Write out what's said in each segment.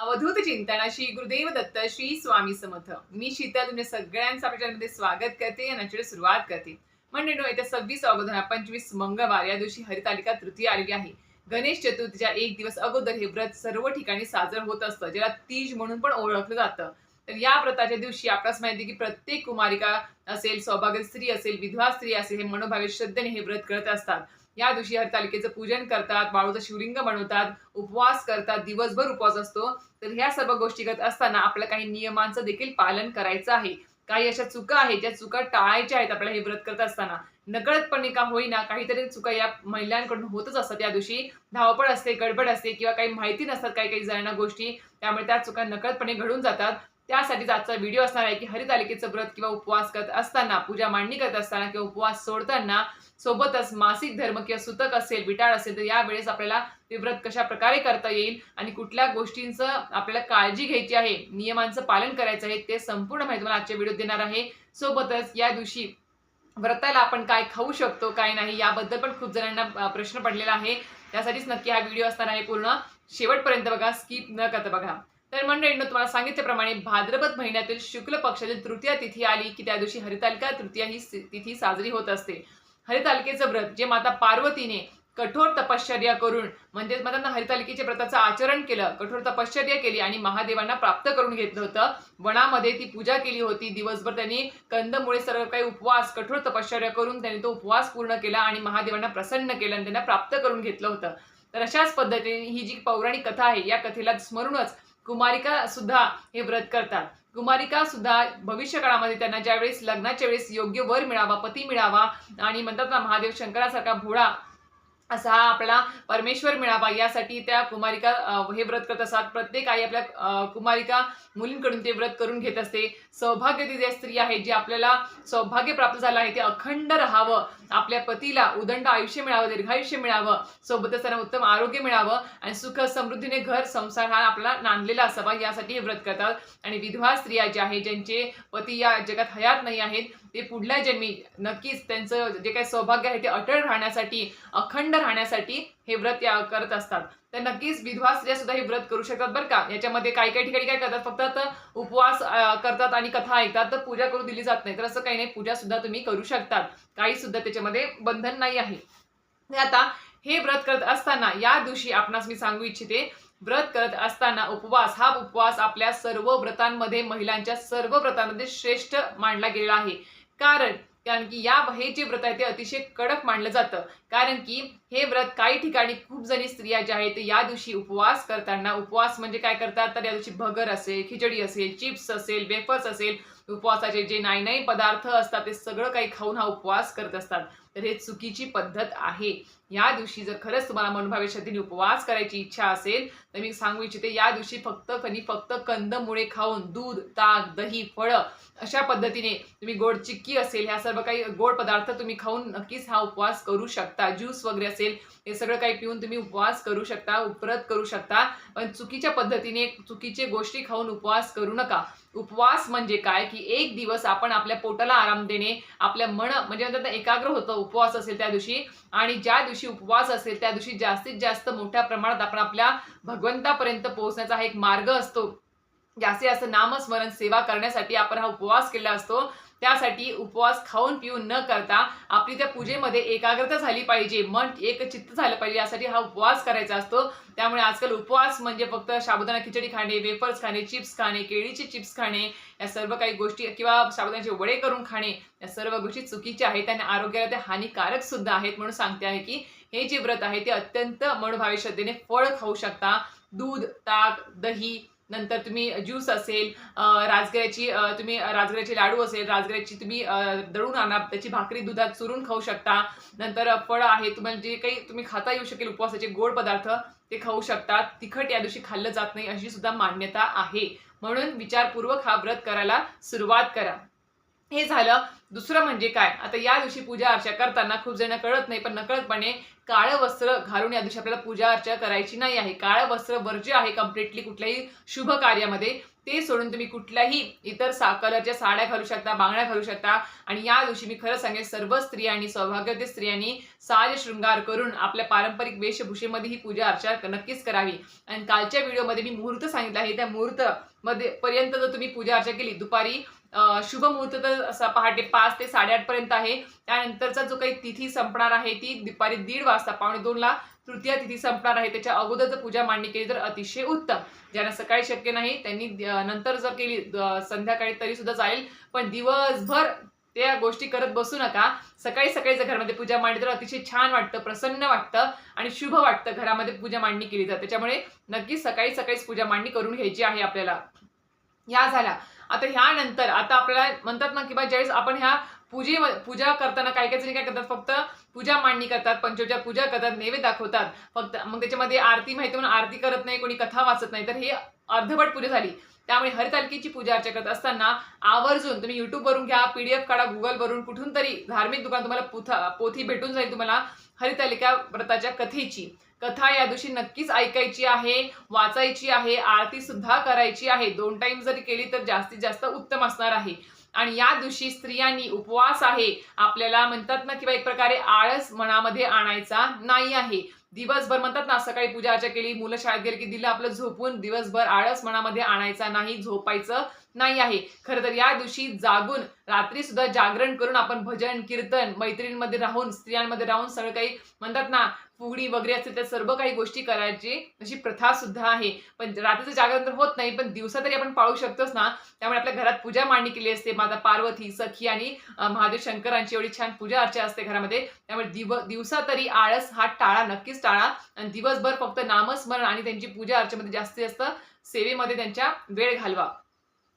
अवधूत चिंतन श्री गुरुदेव दत्त श्री स्वामी समर्थ. मी शीतल तुमच्या सगळ्यांचं आपल्या स्वागत करते. आणि आजची सुरुवात करते. म्हणजे येत्या सव्वीस अगोदर पंचवीस मंगळवार या दिवशी हरितालिका तृतीय आलेली आहे. गणेश चतुर्थीच्या एक दिवस अगोदर हे व्रत सर्व ठिकाणी साजर होत असतं ज्याला तीज म्हणून पण ओळखलं जातं. तर या व्रताच्या दिवशी आपल्यास माहिती की प्रत्येक कुमारिका असेल सौभाग्य स्त्री असेल विधवा स्त्री असेल हे मनोभावे श्रद्धेने हे व्रत करत असतात. या दिवशी हरतालिकेचं पूजन करतात वाळूचं शिवलिंग बनवतात उपवास करतात दिवसभर उपवास असतो. तर ह्या सर्व गोष्टी करत असताना आपल्या काही नियमांचं देखील पालन करायचं आहे. काही अशा चुका आहेत ज्या चुका टाळायच्या आहेत आपल्याला हे व्रत करत असताना. नकळतपणे का होईना काहीतरी चुका या महिलांकडून होतच असतात या दिवशी. धावपळ असते गडबड असते किंवा काही माहिती नसतात काही काही जणांना गोष्टी. त्यामुळे त्या चुका नकळतपणे घडून जातात. त्यासाठीच आजचा व्हिडिओ असणार आहे की हरितालिकेचं व्रत किंवा उपवास करत असताना पूजा मांडणी करत असताना किंवा उपवास सोडताना सोबतच मासिक धर्म किंवा सुतक असेल विटाळ असेल तर यावेळेस आपल्याला ते व्रत कशा प्रकारे करता येईल आणि कुठल्या गोष्टींचं आपल्याला काळजी घ्यायची आहे नियमांचं पालन करायचं आहे ते संपूर्ण माहिती मला आजच्या व्हिडिओ देणार आहे. सोबतच या दिवशी व्रताला आपण काय खाऊ शकतो काय नाही याबद्दल पण खूप जणांना प्रश्न पडलेला आहे. त्यासाठीच नक्की हा व्हिडिओ असणार आहे पूर्ण. शेवटपर्यंत बघा स्किप न करता बघा. तर मंडळींनो तुम्हाला सांगितल्याप्रमाणे भाद्रपद महिन्यातील शुक्ल पक्षातील तृतीय तिथी आली की त्या दिवशी हरितालिका तृतीया ही तिथी साजरी होत असते. हरितालिकेचं व्रत जे माता पार्वतीने कठोर तपश्चर्या करून म्हणजेच त्यांना हरितालिकेच्या व्रताचं आचरण केलं कठोर तपश्चर्या केली आणि महादेवांना प्राप्त करून घेतलं होतं. वनामध्ये ती पूजा केली होती. दिवसभर त्यांनी कंदमुळे सर्व काही उपवास कठोर तपश्चर्या करून त्यांनी तो उपवास पूर्ण केला आणि महादेवांना प्रसन्न केलं आणि त्यांना प्राप्त करून घेतलं होतं. तर अशाच पद्धतीने ही जी पौराणिक कथा आहे या कथेला स्मरूनच कुमारिका सुद्धा हे व्रत करतात. कुमारिका सुद्धा भविष्य काळामध्ये त्यांना ज्यावेळेस लग्नाच्या वेळेस योग्य वर मिळावा पती मिळावा आणि म्हणतात ना महादेव शंकरासारखा भोळा असा हा आपला परमेश्वर मिळावा यासाठी त्या कुमारिका हे व्रत करत असतात. प्रत्येक आई आपल्या कुमारिका मुलींकडून ते व्रत करून घेत असते. सौभाग्यवती ज्या स्त्री आहे जी आपल्याला सौभाग्य प्राप्त झालं आहे ते अखंड राहावं. आपल्या पतीला उदंड आयुष्य मिळावं दीर्घायुष्य मिळावं. सोबतच त्यांना उत्तम आरोग्य मिळावं आणि सुख समृद्धीने घर संसार हा आपला नांदलेला असावा. यासाठी हे व्रत करतात. आणि विधवा स्त्रिया ज्या आहेत ज्यांचे पती या जगात हयात नाही आहेत ते पुढल्या जन्मी नक्कीच त्यांचं जे काही सौभाग्य आहे ते अटळ राहण्यासाठी अखंड राहण्यासाठी हे व्रत या करत असतात. तर नक्कीच विधवा स्त्रिया सुद्धा हे व्रत करू शकतात बरं का. याच्यामध्ये काही काही ठिकाणी काय करतात फक्त आता उपवास करतात आणि कथा ऐकतात तर पूजा करू दिली जात नाही. तर असं काही नाही पूजा सुद्धा तुम्ही करू शकतात. काही सुद्धा त्याच्यामध्ये बंधन नाही आहे. आता हे व्रत करत असताना या दिवशी आपणास मी सांगू इच्छिते व्रत करत असताना उपवास हा उपवास आपल्या सर्व व्रतांमध्ये महिलांच्या सर्व व्रतांमध्ये श्रेष्ठ मानला गेलेला आहे. कारण कारण की या हे जे व्रत आहे ते अतिशय कडक मानलं जातं. कारण की हे व्रत काही ठिकाणी खूप जणी स्त्रिया ज्या आहेत ते या दिवशी उपवास करताना उपवास म्हणजे काय करतात? तर या दिवशी भगर असेल खिचडी असेल चिप्स असेल वेफर्स असेल उपवासाचे जे नाही नाही पदार्थ असतात ते सगळं काही खाऊन हा उपवास करत असतात. तर हे चुकीची पद्धत आहे. या दिवशी जर खरंच तुम्हाला मनभावे श्रद्धेने उपवास करायची इच्छा असेल तर मी सांगू इच्छिते या दिवशी फक्त कनी फक्त कंदमुळे खाऊन दूध ताक दही फळं अशा पद्धतीने तुम्ही गोड चिक्की असेल ह्या सर्व काही गोड पदार्थ तुम्ही खाऊन नक्कीच हा उपवास करू शकता. ज्यूस वगैरे असेल हे सगळं काही पिऊन तुम्ही उपवास करू शकता उपरत करू शकता. पण चुकीच्या पद्धतीने चुकीचे गोष्टी खाऊन उपवास करू नका. उपवास म्हणजे काय? की एक दिवस आपण आपल्या पोटाला आराम देणे आपल्या मन म्हणजे एकाग्र होतं उपवास असेल त्या दिवशी. आणि ज्या दिवशी दिवशी उपवास असेल त्या दिवशी जास्तीत जास्त मोठ्या प्रमाणात आपण आपल्या भगवंतापर्यंत पोहोचण्याचा हा एक मार्ग असतो. जास्तीत जास्त नामस्मरण सेवा करण्यासाठी आपण हा उपवास केला असतो. त्यासाठी उपवास खाऊन पिऊन न करता आपली त्या पूजेमध्ये एकाग्रता झाली पाहिजे. मन एक चित्त झालं पाहिजे यासाठी हा उपवास करायचा असतो. त्यामुळे आजकाल उपवास म्हणजे फक्त साबुदाणा खिचडी खाणे वेफर्स खाणे चिप्स खाणे केळीचे चिप्स खाणे या सर्व काही गोष्टी किंवा साबुदाण्याचे वडे करून खाणे या सर्व गोष्टी चुकीच्या आहेत आणि आरोग्याला ते हानिकारक सुद्धा आहेत म्हणून सांगते आहे की हे जे व्रत आहे ते अत्यंत मनोभावी श्रद्धेने फळ खाऊ शकता. दूध ताक दही नंतर तुम्ही ज्यूस असेल अं, राजगिऱ्याची तुम्ही राजगिऱ्याचे लाडू असेल राजगिऱ्याची तुम्ही दळून आणा त्याची भाकरी दुधात चुरून खाऊ शकता. नंतर फळं आहे तुम्हाला जे काही तुम्ही खाता येऊ शकेल उपवासाचे गोड पदार्थ ते खाऊ शकतात तिखट या दिवशी खाल्लं जात नाही अशी सुद्धा मान्यता आहे. म्हणून विचारपूर्वक हा व्रत करायला सुरुवात करा. हे झालं. दुसरं म्हणजे काय? आता या दिवशी पूजा अर्चा करताना खूप जण कळत नाही पण नकळतपणे काळं वस्त्र घालून या दिवशी आपल्याला पूजा अर्चा करायची नाही आहे. काळं वस्त्र वर्ज्य आहे कम्प्लिटली कुठल्याही शुभ कार्यामध्ये. ते सोडून तुम्ही कुठल्याही इतर सा कलरच्या साड्या घालू शकता बांगड्या घालू शकता. आणि या दिवशी मी खरं सांगेन सर्व स्त्रियांनी सौभाग्यवती स्त्रियांनी साज शृंगार करून आपल्या पारंपरिक वेशभूषेमध्ये ही पूजा अर्चा नक्कीच करावी. आणि कालच्या व्हिडिओमध्ये मी मुहूर्त सांगितलं आहे. त्या मुहूर्त मध्ये पर्यंत जर तुम्ही पूजा अर्चा केली दुपारी शुभ मुहूर्त तर असा पहाटे पाच ते साडेआठ पर्यंत आहे. त्यानंतरचा जो काही तिथी संपणार आहे ती दुपारी दीड वाजता पावणे दोनला तृतीय तिथी संपणार आहे. त्याच्या अगोदर जर पूजा मांडणी केली तर अतिशय उत्तम. ज्यांना सकाळी शक्य नाही त्यांनी नंतर जर केली संध्याकाळी तरी सुद्धा चालेल. पण दिवसभर त्या गोष्टी करत बसू नका. सकाळी सकाळी जर घरामध्ये पूजा मांडली तर अतिशय छान वाटतं प्रसन्न वाटतं आणि शुभ वाटतं घरामध्ये पूजा मांडणी केली तर. त्याच्यामुळे नक्की सकाळी सकाळीच पूजा मांडणी करून घ्यायची आहे आपल्याला. या झाल्या आता ह्यानंतर आता आपल्याला म्हणतात ना की बा ज्यावेळेस आपण ह्या पूजे पूजा करताना काही काही जणी काय करतात फक्त पूजा मांडणी करतात पंचोपचार पूजा करतात नैवेद्य दाखवतात. फक्त मग त्याच्यामध्ये आरती माहिती म्हणून आरती करत नाही कोणी कथा वाचत नाही तर हे अर्धवट पूजा झाली. त्यामुळे हरितालिकेची पूजा अर्चा करत असताना आवर्जून तुम्ही यूट्यूबवरून घ्या पी घ्या पीडीएफ काढा गुगलवरून कुठून तरी धार्मिक दुकान तुम्हाला पुथा पोथी भेटून जाईल तुम्हाला हरितालिका व्रताच्या कथेची. कथा या दिवशी नक्कीच ऐकायची आहे वाचायची आहे आरती सुद्धा करायची आहे. दोन टाइम जरी केली तर जास्तीत जास्त उत्तम असणार आहे. आणि या दिवशी स्त्रियांनी उपवास आहे. आपल्याला म्हणतात ना किंवा एक प्रकारे आळस मनामध्ये आणायचा नाही आहे. दिवसभर म्हणतात ना सकाळी पूजा अर्चा केली मुलं शाळेत गेली की दिलं आपलं झोपून दिवसभर आळस मनामध्ये आणायचा नाही झोपायचं नाही आहे. खरं तर या दिवशी जागून रात्री सुद्धा जागरण करून आपण भजन कीर्तन मैत्रिणींमध्ये राहून स्त्रियांमध्ये राहून सगळं काही म्हणतात ना फुगडी वगैरे असेल त्या सर्व काही गोष्टी करायची अशी प्रथा सुद्धा आहे. पण रात्रीचं जागरण तर होत नाही पण दिवसा तरी आपण पाळू शकतोच ना. त्यामुळे आपल्या घरात पूजा मांडणी केली असते. माता पार्वती सखी आणि महादेव शंकरांची एवढी छान पूजा अर्चा असते घरामध्ये. त्यामुळे दिव दिवसा तरी आळस हा टाळा नक्कीच टाळा. आणि दिवसभर फक्त नामस्मरण आणि त्यांची पूजा अर्चेमध्ये जास्तीत जास्त सेवेमध्ये त्यांच्या वेळ घालवा.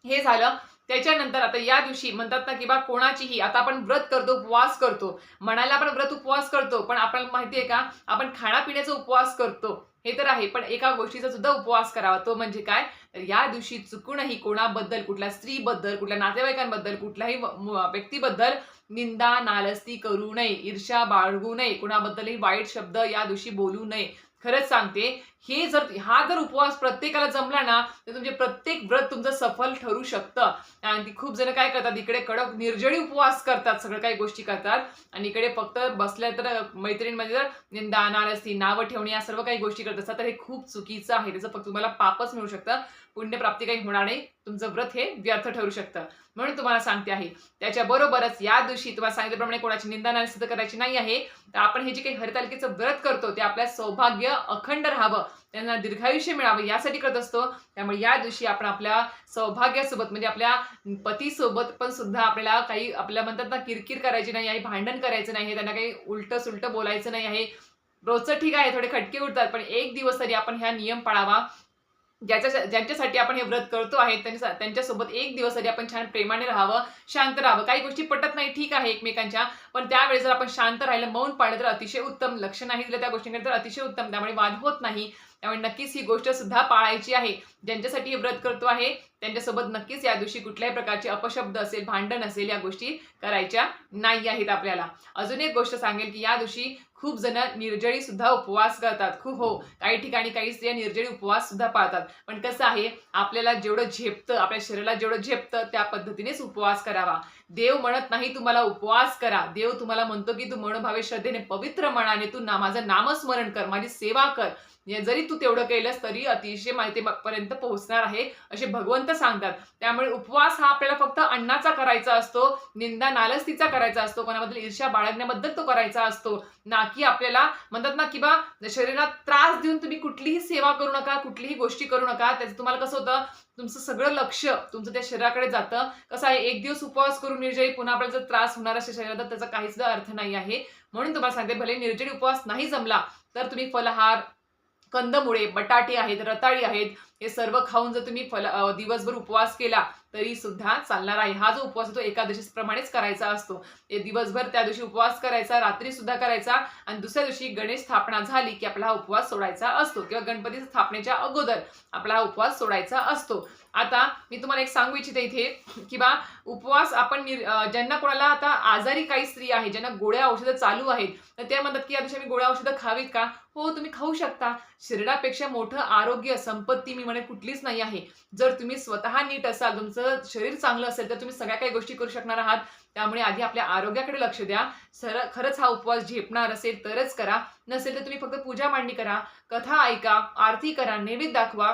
हे झालं. त्याच्यानंतर आता या दिवशी म्हणतात ना की बा कोणाचीही आता आपण व्रत करतो उपवास करतो. म्हणायला आपण व्रत उपवास करतो पण आपल्याला माहिती आहे का आपण खाण्यापिण्याचा उपवास करतो. हे तर आहे पण एका गोष्टीचा सुद्धा उपवास करावा. तो म्हणजे काय? तर या दिवशी चुकूनही कोणाबद्दल कुठल्या स्त्रीबद्दल कुठल्या नातेवाईकांबद्दल कुठल्याही व्यक्तीबद्दल निंदा नालस्ती करू नये ईर्ष्या बाळगू नये कुणाबद्दलही वाईट शब्द या दिवशी बोलू नये. खरंच सांगते हे जर हा जर उपवास प्रत्येकाला जमला ना तर तुमचे प्रत्येक व्रत तुमचं सफल ठरू शकतं. आणि ती खूप जण काय करतात इकडे कडक निर्जळी उपवास करतात सगळं काही गोष्टी करतात. आणि इकडे फक्त बसल्या तर मैत्रिणीमध्ये जर निंदा असती नावं ठेवणे या सर्व काही गोष्टी करत असतात तर हे खूप चुकीचं आहे. त्याचं फक्त तुम्हाला पापच मिळू शकतं. पुण्यप्राप्ती काही होणार नाही. तुमचं व्रत हे व्यर्थ ठरू शकतं. म्हणून तुम्हाला सांगते आहे. त्याच्याबरोबरच या दिवशी तुम्हाला सांगितल्याप्रमाणे कोणाची निंदा नारस्ती करायची नाही आहे. तर आपण हे जे काही हरितालिकेचं व्रत करतो ते आपल्या सौभाग्य अखंड राहावं. त्यांना दीर्घायुष्य मिळावं यासाठी करत असतो. त्यामुळे या दिवशी आपण आपल्या सौभाग्यासोबत म्हणजे आपल्या पतीसोबत पण सुद्धा आपल्याला काही आपल्या म्हणतात ना किरकिर करायची नाही आहे भांडण करायचं नाही आहे त्यांना काही उलटं सुलटं बोलायचं नाही आहे. रोजचं ठीक आहे थोडे खटके उठतात पण एक दिवस तरी आपण ह्या नियम पाळावा. ज्याच्या ज्यांच्यासाठी आपण हे व्रत करतो आहे त्यांच्या त्यांच्यासोबत एक दिवस तरी आपण छान प्रेमाने राहावं शांत राहावं काही गोष्टी पटत नाही ठीक आहे एकमेकांच्या पण त्यावेळेस जर आपण शांत राहिलं मौन पाळलं तर अतिशय उत्तम लक्ष नाही दिलं त्या गोष्टींकडे तर अतिशय उत्तम त्यामुळे वाद होत नाही. त्यामुळे नक्कीच ही गोष्ट सुद्धा पाळायची आहे. ज्यांच्यासाठी हे व्रत करतो आहे त्यांच्यासोबत नक्कीच या दिवशी कुठल्याही प्रकारचे अपशब्द असेल भांडण असेल या गोष्टी करायच्या नाही आहेत आपल्याला. अजून एक गोष्ट सांगेल की या दिवशी खूप जण निर्जळी सुद्धा उपवास करतात. खूप हो काही ठिकाणी काही स्त्रिया निर्जळी उपवास सुद्धा पाळतात. पण कसं आहे आपल्याला जेवढं झेपतं आपल्या शरीराला जेवढं झेपतं त्या पद्धतीनेच उपवास करावा. देव म्हणत नाही तुम्हाला उपवास करा. देव तुम्हाला म्हणतो की तू मनोभावे श्रद्धेने पवित्र मनाने तू ना माझं नामस्मरण कर माझी सेवा कर. जरी तू तेवढं केलंस तरी अतिशय माहितीपर्यंत पोहोचणार आहे असे भगवंत सांगतात. त्यामुळे उपवास हा आपल्याला फक्त अन्नाचा करायचा असतो निंदा नालस्तीचा करायचा असतो कोणाबद्दल ईर्ष्या बाळगण्याबद्दल तो करायचा असतो. ना की आपल्याला म्हणतात ना की बा शरीरात त्रास देऊन तुम्ही कुठलीही सेवा करू नका कुठलीही गोष्टी करू नका. त्याचं तुम्हाला कसं होतं तुमचं सगळं लक्ष तुमचं त्या शरीराकडे जातं. कसं आहे एक दिवस उपवास करून निर्जळी पुन्हा आपल्याला जर त्रास होणार असेल शरीरात त्याचा काहीच अर्थ नाही आहे. म्हणून तुम्हाला सांगते भले निर्जळी उपवास नाही जमला तर तुम्ही फलहार कंदमुळे बटाटे आहेत रताळी आहेत हे सर्व खाऊन जर तुम्ही फल दिवसभर उपवास केला तरी सुद्धा चालणार आहे. हा जो उपवास तो एकादशी प्रमाणेच करायचा असतो. दिवसभर त्या दिवशी उपवास करायचा रात्री सुद्धा करायचा आणि दुसऱ्या दिवशी गणेश स्थापना झाली की आपला हा उपवास सोडायचा असतो किंवा गणपती स्थापनेच्या अगोदर आपला हा उपवास सोडायचा असतो. आता मी तुम्हाला एक सांगू इच्छिते इथे की बा उपवास आपण ज्यांना कोणाला आता आजारी काही स्त्री आहे ज्यांना गोळ्या औषधं चालू आहेत तर त्या म्हणतात की या दिवशी आम्ही गोळ्या औषधं खावीत का? हो तुम्ही खाऊ शकता. शरीरापेक्षा मोठं आरोग्य संपत्ती मी म्हणे कुठलीच नाही आहे. जर तुम्ही स्वतः नीट असाल तुमचं शरीर चांगलं असेल तर तुम्ही सगळ्या काही गोष्टी करू शकणार आहात. त्यामुळे आधी आपल्या आरोग्याकडे लक्ष द्या. सर खरंच हा उपवास झेपणार असेल तरच करा. नसेल तर तुम्ही फक्त पूजा मांडणी करा कथा ऐका आरती करा नैवेद्य दाखवा.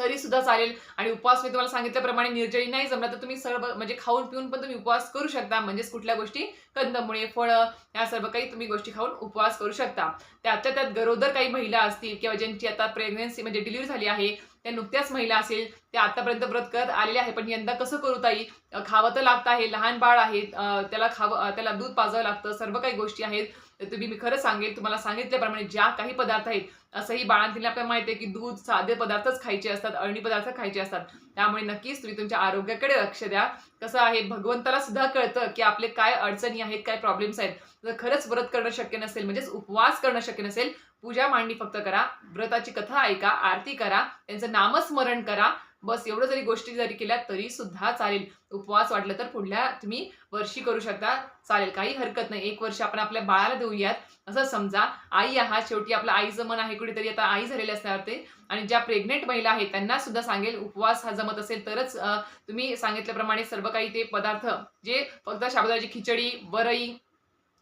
तरी सुद्धा चालेल. आणि उपवास मी तुम्हाला सांगितल्याप्रमाणे निर्जळी नाही जमला तर तुम्ही सर्व म्हणजे खाऊन पिऊन पण तुम्ही उपवास करू शकता. म्हणजेच कुठल्या गोष्टी? कंदमुळे फळं या सर्व काही तुम्ही गोष्टी खाऊन उपवास करू शकता. त्याच्या त्यात गरोदर काही महिला असतील किंवा ज्यांची आता प्रेग्नन्सी म्हणजे डिलिव्हरी झाली आहे त्या नुकत्याच महिला असेल त्या आतापर्यंत व्रत करत आलेल्या आहे पण यंदा कसं करू ताई? खावं तर लागतं आहे लहान बाळ आहे त्याला खावं त्याला दूध पाजावं लागतं सर्व काही गोष्टी आहेत. तर तुम्ही मी खरं सांगेल तुम्हाला सांगितल्याप्रमाणे ज्या काही पदार्थ आहेत असंही बाळांतील आपल्याला माहिती आहे की दूध साधे पदार्थच खायचे असतात अळणी पदार्थ खायचे असतात. त्यामुळे नक्कीच तुम्ही तुमच्या आरोग्याकडे लक्ष द्या. कसं आहे भगवंताला सुद्धा कळतं की आपले काय अडचणी आहेत काय प्रॉब्लेम्स आहेत. जर खरंच व्रत करणं शक्य नसेल म्हणजेच उपवास करणं शक्य नसेल पूजा मांडणी फक्त करा व्रताची कथा ऐका आरती करा त्यांचं नामस्मरण करा बस एवढं जरी गोष्टी जरी केल्या तरी सुद्धा चालेल. उपवास वाटलं तर पुढल्या तुम्ही वर्षी करू शकता. चालेल काही हरकत नाही. एक वर्ष आपण आपल्या बाळाला देऊयात. असं समजा आई आहात शेवटी आपलं आईचं मन आहे कुठेतरी. आता आई झालेले असणार ते. आणि ज्या प्रेग्नेंट महिला आहेत त्यांना सुद्धा सांगेल उपवास हा जमत असेल तरच तुम्ही सांगितल्याप्रमाणे सर्व काही ते पदार्थ जे फक्त साबुदाण्याची खिचडी वरई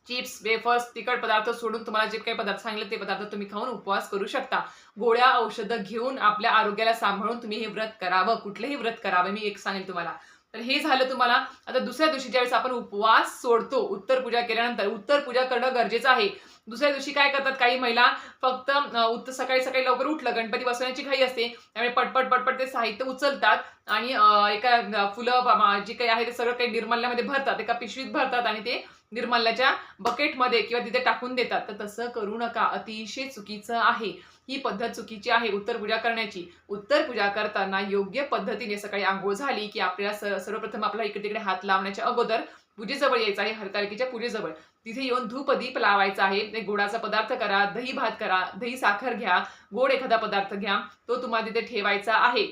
चिप्स वेफर्स तिखट पदार्थ सोडून तुम्हाला जे काही पदार्थ सांगितले ते पदार्थ तुम्ही खाऊन उपवास करू शकता. गोळ्या औषधं घेऊन आपल्या आरोग्याला सांभाळून तुम्ही हे व्रत करावं. कुठलंही व्रत करावं. मी एक सांगेल तुम्हाला. तर हे झालं तुम्हाला. आता दुसऱ्या दिवशी ज्यावेळेस आपण उपवास सोडतो उत्तर पूजा केल्यानंतर उत्तर पूजा करणं गरजेचं आहे. दुसऱ्या दिवशी काय करतात काही महिला? फक्त उत्तर सकाळी सकाळी लवकर उठलं गणपती बसवण्याची घाई असते. त्यामुळे पटपट पटपट ते साहित्य उचलतात आणि एका फुलं बा- जे काही आहे ते सगळं काही निर्मल्यामध्ये भरतात. एका पिशवीत भरतात आणि ते निर्मल्याच्या बकेटमध्ये किंवा तिथे टाकून देतात. तर तसं करू नका. अतिशय चुकीचं आहे. ही पद्धत चुकीची आहे उत्तर पूजा करण्याची. उत्तर पूजा करताना योग्य पद्धतीने सकाळी आंघोळ झाली की आपल्याला सर्वप्रथम आपला इकडे तिकडे हात लावण्याच्या अगोदर पूजेजवळ यायचं आहे हरतालिकेच्या पूजेजवळ. तिथे येऊन धूप दीप लावायचा आहे. गोडाचा पदार्थ करा दही भात करा दही साखर घ्या गोड एखादा पदार्थ घ्या तो तुम्हाला तिथे ठेवायचा आहे.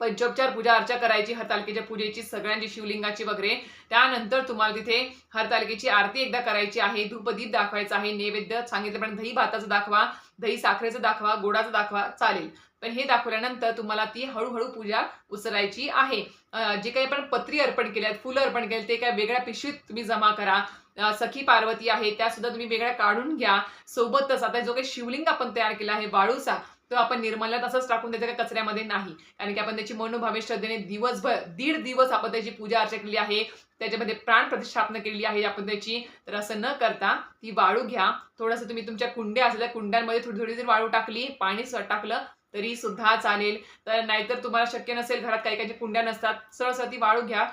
पंचोपचार पूजा अर्चा करायची हरतालिकेच्या पूजेची सगळ्यांची शिवलिंगाची वगैरे. त्यानंतर तुम्हाला तिथे हरतालिकेची आरती एकदा करायची आहे धूपदीप दाखवायचा आहे नैवेद्य सांगितल्याप्रमाणे दही भाताचं दाखवा दही साखरेचं दाखवा गोडाचं दाखवा चालेल. पण हे दाखवल्यानंतर तुम्हाला ती हळूहळू पूजा उचलायची आहे. जे काही आपण पत्री अर्पण केल्यात फुलं अर्पण केले ते काय वेगळ्या पिशवीत तुम्ही जमा करा. सखी पार्वती आहे त्या सुद्धा तुम्ही वेगळ्या काढून घ्या. सोबतच आता जो काही शिवलिंग आपण तयार केला आहे वाळूचा तो आपण निर्मला तसंच टाकून द्यायचा का कचऱ्यामध्ये नाही. कारण की आपण त्याची मनोभावे श्रद्धेने दिवसभर दीड दिवस आपण त्याची पूजा अर्चा केली आहे. त्याच्यामध्ये प्राण प्रतिष्ठापना केलेली आहे. आपण त्याची तर असं न करता ती वाळू घ्या. थोडंसं तुम्ही तुमच्या कुंड्या असल्या कुंड्यांमध्ये थोडी थोडी जर वाळू टाकली पाणी स- टाकलं तरी सुद्धा चालेल. तर नाहीतर तुम्हाला शक्य नसेल घरात काही काही कुंड्या नसतात सरळ ती वाळू घ्या.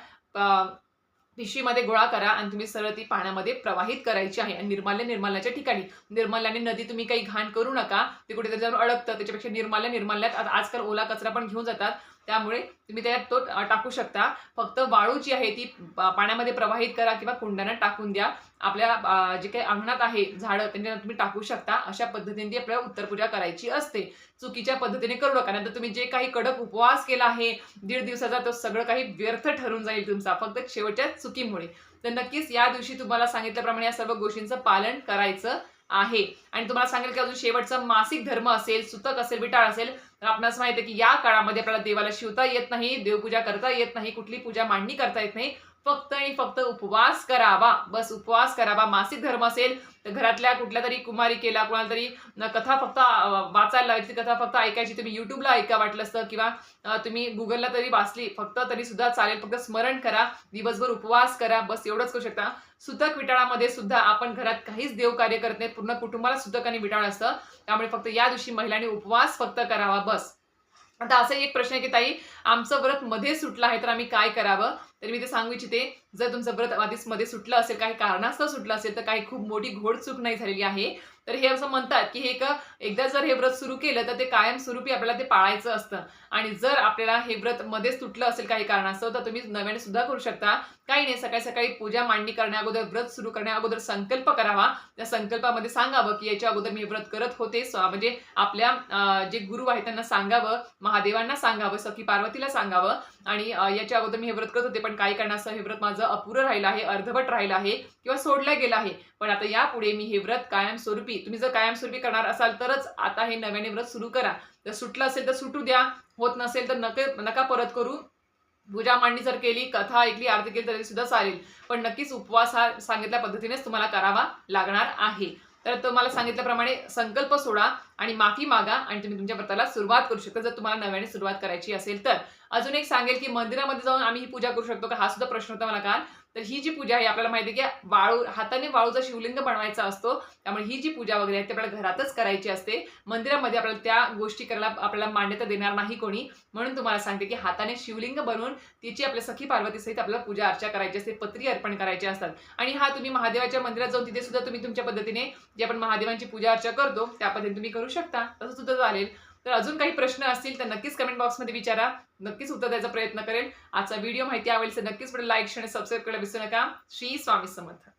पिशीमध्ये पिशवीमध्ये गोळा करा आणि तुम्ही सरळ ती पाण्यामध्ये प्रवाहित करायची आहे. आणि निर्माल्य निर्माल्याच्या ठिकाणी. निर्माल्याने नदी तुम्ही काही घाण करू नका. ते कुठेतरी जाऊन अडकतं. त्याच्यापेक्षा निर्माल्य निर्माल्यात आजकाल ओला कचरा पण घेऊन जातात. त्यामुळे तुम्ही त्याच्यात तो टाकू शकता. फक्त वाळू जी आहे ती पाण्यामध्ये प्रवाहित करा किंवा कुंडाने टाकून द्या. आपल्या जे काही अंगणात आहे झाडं त्यांच्या तुम्ही टाकू शकता. अशा पद्धतीने ती आपल्याला उत्तरपूजा करायची असते. चुकीच्या पद्धतीने करू नका. नंतर तुम्ही जे काही कडक उपवास केला आहे दीड दिवसाचा तो सगळं काही व्यर्थ ठरून जाईल तुमचा. फक्त शेवटच्या चुकीमुळे. तर नक्कीच या दिवशी तुम्हाला सांगितल्याप्रमाणे या सर्व गोष्टींचं पालन करायचं. आहे. आणि तुम्हाला सांगेल की अजून शेवटचा मासिक धर्म असेल सुतक असेल विटाळ असेल तर आपणास माहिती आहे की या काळामध्ये आपल्याला देवाला शिवता येत नाही देवपूजा करता येत नाही कुठली पूजा मांडणी करता येत नाही. फक्त आणि फक्त उपवास करावा. बस उपवास करावा. मासिक धर्म असेल तर घरातल्या कुठल्या तरी कुमारी केला कुणाला तरी कथा फक्त वाचायला लावायची कथा फक्त ऐकायची. तुम्ही युट्यूबला ऐका वाटलं असतं किंवा तुम्ही गुगलला तरी वाचली फक्त तरी सुद्धा चालेल. फक्त स्मरण करा. दिवसभर उपवास करा. बस एवढंच करू शकता. सुतक विटाळामध्ये सुद्धा आपण घरात काहीच देव कार्य करत नाही. पूर्ण कुटुंबाला सुतक आणि विटाळ असतं. त्यामुळे फक्त या दिवशी महिलांनी उपवास फक्त करावा. बस. आता असा एक प्रश्न आहे की ताई आमचं व्रत मध्ये सुटलं आहे तर आम्ही काय करावं? तर मी ते सांगू इच्छिते जर तुमचं व्रत आधीच मध्ये सुटलं असेल काही कारणास्तव सुटलं असेल तर काही खूप मोठी घोड चूक नाही झालेली आहे. तर हे असं म्हणतात की हे एक एकदा जर हे व्रत सुरू केलं तर ते कायमस्वरूपी आपल्याला ते पाळायचं असतं. आणि जर आपल्याला हे व्रत मध्येच तुटलं असेल काही कारणास्तव तर तुम्ही नव्याने सुद्धा करू शकता. काही नाही सकाळी सकाळी पूजा मांडणी करण्या अगोदर व्रत सुरू करण्या अगोदर संकल्प करावा. त्या संकल्पामध्ये सांगावं की याच्या अगोदर मी हे व्रत करत होते. म्हणजे आपल्या जे गुरु आहेत त्यांना सांगावं महादेवांना सांगावं सखी पार्वतीला सांगावं. आणि याच्या अगोदर मी हे व्रत करत होते पण काही कारणास्तव हे व्रत माझं अपुरं राहिलं आहे अर्धवट राहिलं आहे किंवा सोडलं गेलं आहे. पण आता यापुढे मी हे व्रत कायमस्वरूपी तुम्ही जर कायमस्वरूपी करणार असाल तरच आता हे नव्याने व्रत सुरू करा. जर सुटलं असेल तर सुटू द्या होत नसेल तर नके नका परत करू. पूजा मांडणी जर केली कथा ऐकली आरती केली तरी सुद्धा चालेल. पण नक्कीच उपवास हा सांगितल्या पद्धतीनेच तुम्हाला करावा लागणार आहे. तर तुम्हाला सांगितल्याप्रमाणे संकल्प सोडा आणि माफी मागा आणि तुम्ही तुमच्या व्रताला सुरुवात करू शकता. जर तुम्हाला नव्याने सुरुवात करायची असेल तर. अजून एक सांगेल की मंदिरामध्ये जाऊन आम्ही ही पूजा करू शकतो का? हा सुद्धा प्रश्न होता मला काल. तर ही जी पूजा आहे आपल्याला माहिती आहे की वाळू हाताने वाळूचा शिवलिंग बनवायचा असतो. त्यामुळे ही जी पूजा वगैरे आहे ती आपल्याला घरातच करायची असते. मंदिरामध्ये आपल्याला त्या गोष्टी करायला आपल्याला मान्यता देणार नाही कोणी. म्हणून तुम्हाला सांगते की हाताने शिवलिंग बनवून तिची आपल्या सखी पार्वती सहित आपल्याला पूजा अर्चा करायची असते पत्री अर्पण करायचे असतात. आणि हा तुम्ही महादेवाच्या मंदिरात जाऊन तिथे सुद्धा तुम्ही तुमच्या पद्धतीने जे आपण महादेवांची पूजा अर्चा करतो त्या पद्धतीने तुम्ही करू शकता. तसं सुद्धा चालेल. तर अजून काही प्रश्न असतील तर नक्कीच कमेंट बॉक्समध्ये विचारा. नक्कीच उत्तर द्यायचा प्रयत्न करेल. आजचा व्हिडिओ माहिती आवडेल तर नक्कीच पुढे लाईक आणि सबस्क्राईब करायला विसरू नका. श्री स्वामी समर्थ.